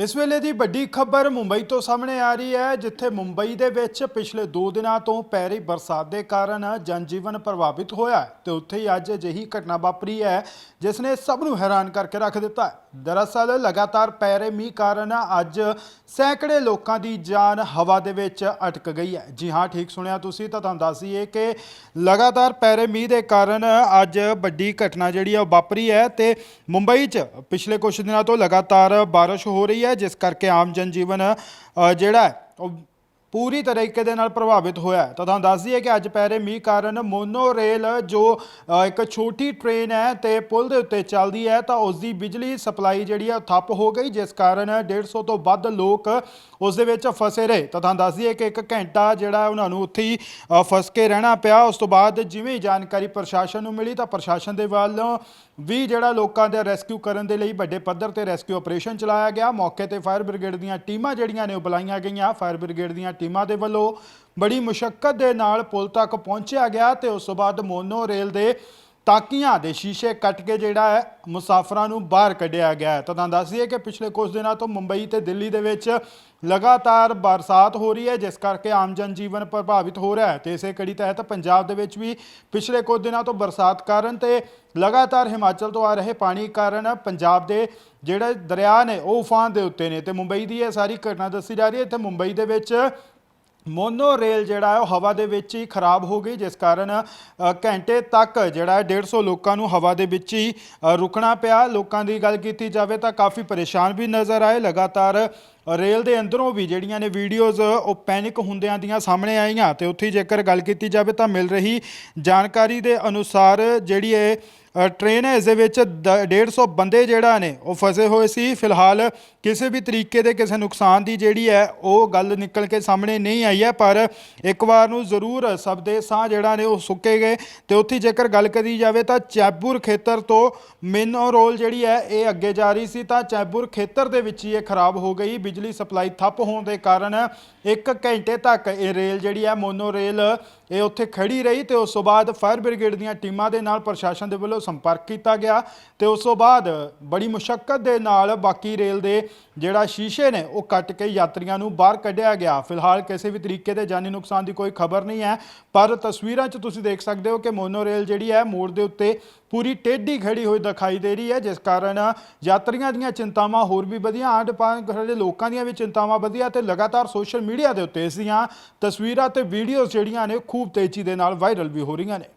ਇਸ ਵੇਲੇ ਦੀ ਵੱਡੀ ਖਬਰ ਮੁੰਬਈ ਤੋਂ ਸਾਹਮਣੇ ਆ ਰਹੀ ਹੈ, ਜਿੱਥੇ ਮੁੰਬਈ ਦੇ ਵਿੱਚ ਪਿਛਲੇ 2 ਦਿਨਾਂ ਤੋਂ ਪੈ ਰਹੀ ਬਰਸਾਤ ਦੇ ਕਾਰਨ ਜਨਜੀਵਨ ਪ੍ਰਭਾਵਿਤ ਹੋਇਆ ਹੈ ਤੇ ਉੱਥੇ ਹੀ ਅੱਜ ਅਜਿਹੀ ਘਟਨਾ ਵਾਪਰੀ ਹੈ ਜਿਸ ਨੇ ਸਭ ਨੂੰ ਹੈਰਾਨ ਕਰਕੇ ਰੱਖ ਦਿੱਤਾ ਹੈ। ਦਰਅਸਲ ਲਗਾਤਾਰ ਪੈ ਰਹੇ ਮੀਂਹ ਕਾਰਨ ਅੱਜ ਸੈਂਕੜੇ ਲੋਕਾਂ ਦੀ ਜਾਨ ਹਵਾ ਦੇ ਵਿੱਚ ਅਟਕ ਗਈ ਹੈ। ਜੀ ਹਾਂ, ਠੀਕ ਸੁਣਿਆ ਤੁਸੀਂ, ਤਾਂ ਤੁਹਾਨੂੰ ਦੱਸ ਦਈਏ ਕਿ ਲਗਾਤਾਰ ਪੈ ਰਹੇ ਮੀਂਹ ਦੇ ਕਾਰਨ ਅੱਜ ਵੱਡੀ ਘਟਨਾ ਜਿਹੜੀ ਹੈ ਉਹ ਵਾਪਰੀ ਹੈ ਤੇ ਮੁੰਬਈ 'ਚ ਪਿਛਲੇ ਕੁਝ ਦਿਨਾਂ ਤੋਂ ਲਗਾਤਾਰ ਬਾਰਿਸ਼ ਹੋ ਰਹੀ ਹੈ ਜਿਸ ਕਰਕੇ ਆਮ ਜਨਜੀਵਨ ਅ, ਜਿਹੜਾ ਹੈ ਉਹ ਪੂਰੀ ਤਰੀਕੇ ਦੇ ਨਾਲ ਪ੍ਰਭਾਵਿਤ ਹੋਇਆ ਹੈ। ਤਾਂ ਤੁਹਾਨੂੰ ਦੱਸ ਦਈਏ ਕਿ ਅੱਜ ਪੈ ਰਹੇ ਮੀਂਹ ਕਾਰਨ ਮੋਨੋ ਰੇਲ ਜੋ ਇੱਕ ਛੋਟੀ ਟ੍ਰੇਨ ਹੈ ਤੇ ਪੁਲ ਦੇ ਉੱਤੇ ਚੱਲਦੀ ਹੈ, ਤਾਂ ਉਸ ਦੀ ਬਿਜਲੀ ਸਪਲਾਈ ਜਿਹੜੀ ਹੈ ਉਹ ਠੱਪ ਹੋ ਗਈ, ਜਿਸ ਕਾਰਨ 150 ਤੋਂ ਵੱਧ ਲੋਕ ਉਸ ਦੇ ਵਿੱਚ ਫਸੇ ਰਹੇ। ਤਾਂ ਤੁਹਾਨੂੰ ਦੱਸ ਦਈਏ ਕਿ ਇੱਕ ਘੰਟਾ ਜਿਹੜਾ ਉਹਨਾਂ ਨੂੰ ਉੱਥੇ ਹੀ ਫਸ ਕੇ ਰਹਿਣਾ ਪਿਆ। ਉਸ ਤੋਂ ਬਾਅਦ ਜਿਵੇਂ ਜਾਣਕਾਰੀ ਪ੍ਰਸ਼ਾਸਨ ਨੂੰ ਮਿਲੀ ਤਾਂ ਪ੍ਰਸ਼ਾਸਨ ਦੇ ਵੱਲੋਂ ਵੀ ਜਿਹੜਾ ਲੋਕਾਂ ਦੇ ਰੈਸਕਿਊ ਕਰਨ ਦੇ ਲਈ ਵੱਡੇ ਪੱਧਰ ਤੇ ਰੈਸਕਿਊ ਆਪਰੇਸ਼ਨ ਚਲਾਇਆ ਗਿਆ। ਮੌਕੇ ਤੇ ਫਾਇਰ ਬ੍ਰਿਗੇਡ ਦੀਆਂ ਟੀਮਾਂ ਜਿਹੜੀਆਂ ਨੇ ਉਹ ਬੁਲਾਈਆਂ ਗਈਆਂ। ਫਾਇਰ ਬ੍ਰਿਗੇਡ ਦੀਆਂ ਟੀਮਾਂ ਦੇ ਵੱਲੋਂ ਬੜੀ ਮੁਸ਼ਕਲ ਦੇ ਨਾਲ ਪੁਲ ਤੱਕ ਪਹੁੰਚਿਆ ਗਿਆ ਤੇ ਉਸ ਤੋਂ ਬਾਅਦ ਮੋਨੋ ਰੇਲ ਦੇ ਤਾਕੀਆਂ ਦੇ ਸ਼ੀਸ਼ੇ ਕੱਟ ਕੇ ਜਿਹੜਾ ਹੈ ਮੁਸਾਫਰਾਂ ਨੂੰ ਬਾਹਰ ਕੱਢਿਆ ਗਿਆ ਹੈ। ਤਾਂ ਤੁਹਾਨੂੰ ਦੱਸ ਦਈਏ ਕਿ ਪਿਛਲੇ ਕੁਝ ਦਿਨਾਂ ਤੋਂ ਮੁੰਬਈ ਤੇ ਦਿੱਲੀ ਦੇ ਵਿੱਚ ਲਗਾਤਾਰ ਬਰਸਾਤ ਹੋ ਰਹੀ ਹੈ, ਜਿਸ ਕਰਕੇ ਆਮ ਜਨ ਜੀਵਨ ਪ੍ਰਭਾਵਿਤ ਹੋ ਰਿਹਾ ਹੈ। ਤੇ ਇਸੇ ਕੜੀ ਤਹਿਤ ਪੰਜਾਬ ਦੇ ਵਿੱਚ ਵੀ ਪਿਛਲੇ ਕੁਝ ਦਿਨਾਂ ਤੋਂ ਬਰਸਾਤ ਕਾਰਨ ਤੇ ਲਗਾਤਾਰ ਹਿਮਾਚਲ ਤੋਂ ਆ ਰਹੇ ਪਾਣੀ ਕਾਰਨ ਪੰਜਾਬ ਦੇ ਜਿਹੜੇ ਦਰਿਆ ਨੇ, ਉਹ ਉਫਾਨ ਦੇ ਉੱਤੇ ਨੇ। ਤੇ ਮੁੰਬਈ ਦੀ ਇਹ ਸਾਰੀ ਘਟਨਾ ਦੱਸੀ ਜਾ ਰਹੀ ਹੈ। ਤੇ ਮੁੰਬਈ ਦੇ ਵਿੱਚ ਮੋਨੋ ਰੇਲ ਜਿਹੜਾ ਹੈ ਉਹ ਹਵਾ ਦੇ ਵਿੱਚ ਹੀ ਖਰਾਬ ਹੋ ਗਈ, ਜਿਸ ਕਾਰਨ ਘੰਟੇ ਤੱਕ ਜਿਹੜਾ ਹੈ 150 ਲੋਕਾਂ ਨੂੰ ਹਵਾ ਦੇ ਵਿੱਚ ਹੀ ਰੁਕਣਾ ਪਿਆ। ਲੋਕਾਂ ਦੀ ਗੱਲ ਕੀਤੀ ਜਾਵੇ ਤਾਂ ਕਾਫੀ ਪਰੇਸ਼ਾਨ ਵੀ ਨਜ਼ਰ ਆਏ। ਲਗਾਤਾਰ ਰੇਲ ਦੇ ਅੰਦਰੋਂ ਵੀ ਜਿਹੜੀਆਂ ਨੇ ਵੀਡੀਓਜ਼ ਉਹ ਪੈਨਿਕ ਹੁੰਦਿਆਂ ਦੀਆਂ ਸਾਹਮਣੇ ਆਈਆਂ ਤੇ ਉੱਥੇ ਜੇਕਰ ਗੱਲ ਕੀਤੀ ਜਾਵੇ ਤਾਂ ਮਿਲ ਰਹੀ ਜਾਣਕਾਰੀ ਦੇ ਅਨੁਸਾਰ ਜਿਹੜੀ ਇਹ ਅ, ਟ੍ਰੇਨ ਹੈ ਇਸ ਦੇ ਵਿੱਚ ਦ- 150 ਬੰਦੇ ਜਿਹੜਾ ਨੇ ਉਹ ਫਸੇ ਹੋਏ ਸੀ। ਫਿਲਹਾਲ ਕਿਸੇ ਵੀ ਤਰੀਕੇ ਦੇ ਕਿਸੇ ਨੁਕਸਾਨ ਦੀ ਜਿਹੜੀ ਹੈ ਉਹ ਗੱਲ ਨਿਕਲ ਕੇ ਸਾਹਮਣੇ ਨਹੀਂ ਆਈ ਹੈ ਪਰ ਇੱਕ ਵਾਰ ਨੂੰ ਜ਼ਰੂਰ ਸਭ ਦੇ ਸਾਹ ਜਿਹੜਾ ਨੇ ਉਹ ਸੁੱਕੇ ਗਏ ਤੇ ਉੱਥੇ ਜੇਕਰ ਗੱਲ ਕਰੀ ਜਾਵੇ ਤਾਂ ਚੈਬੂਰ ਖੇਤਰ ਤੋਂ ਮਿਨੋ ਰੋਲ ਜਿਹੜੀ ਹੈ ਇਹ ਅੱਗੇ ਜਾ ਰਹੀ ਸੀ ਤਾਂ ਚੈਬੂਰ ਖੇਤਰ ਦੇ ਵਿੱਚ ਹੀ ਇਹ ਖਰਾਬ ਹੋ ਗਈ। ਬਿਜਲੀ ਸਪਲਾਈ ਠੱਪ ਹੋਣ ਦੇ ਕਾਰਨ ਇੱਕ ਘੰਟੇ ਤੱਕ ਇਹ ਰੇਲ ਜਿਹੜੀ ਹੈ ਮੋਨੋ ਰੇਲ, ਇਹ ਉੱਥੇ ਖੜੀ ਰਹੀ ਤੇ ਉਸ ਤੋਂ ਬਾਅਦ ਫਾਇਰ ਬ੍ਰਿਗੇਡ ਦੀਆਂ ਟੀਮਾਂ ਦੇ ਨਾਲ ਪ੍ਰਸ਼ਾਸਨ ਦੇ ਵੱਲੋਂ ਸੰਪਰਕ ਕੀਤਾ ਗਿਆ ਤੇ ਉਸ ਤੋਂ ਬਾਅਦ ਬੜੀ ਮੁਸ਼ਕਲ ਦੇ ਨਾਲ ਬਾਕੀ ਰੇਲ ਦੇ ਜਿਹੜਾ ਸ਼ੀਸ਼ੇ ਨੇ ਉਹ ਕੱਟ ਕੇ ਯਾਤਰੀਆਂ ਨੂੰ ਬਾਹਰ ਕੱਢਿਆ ਗਿਆ। ਫਿਲਹਾਲ ਕਿਸੇ ਵੀ ਤਰੀਕੇ ਦੇ ਜਾਨੀ ਨੁਕਸਾਨ ਦੀ ਕੋਈ ਖਬਰ ਨਹੀਂ ਹੈ, ਪਰ ਤਸਵੀਰਾਂ 'ਚ ਤੁਸੀਂ ਦੇਖ ਸਕਦੇ ਹੋ ਕਿ ਮੋਨੋ ਰੇਲ ਜਿਹੜੀ ਹੈ ਮੋੜ ਦੇ ਉੱਤੇ ਪੂਰੀ ਟੇਢੀ ਖੜੀ ਹੋਈ ਦਿਖਾਈ ਦੇ ਰਹੀ ਹੈ, ਜਿਸ ਕਾਰਨ ਯਾਤਰੀਆਂ ਦੀਆਂ ਚਿੰਤਾਵਾਂ ਹੋਰ ਵੀ ਵਧੀਆਂ। ਆਂਢ ਪਾਂਢ ਦੇ ਲੋਕਾਂ ਦੀਆਂ ਵੀ ਚਿੰਤਾਵਾਂ ਵਧੀਆਂ ਤੇ ਲਗਾਤਾਰ ਸੋਸ਼ਲ ਮੀਡੀਆ ਦੇ ਉੱਤੇ ਇਸ ਦੀਆਂ ਤਸਵੀਰਾਂ ਤੇ ਵੀਡੀਓਜ਼ ਜਿਹੜੀਆਂ ਨੇ ਖੂਬ ਤੇਜ਼ੀ ਦੇ ਨਾਲ ਵਾਇਰਲ ਵੀ ਹੋ ਰਹੀਆਂ ਨੇ।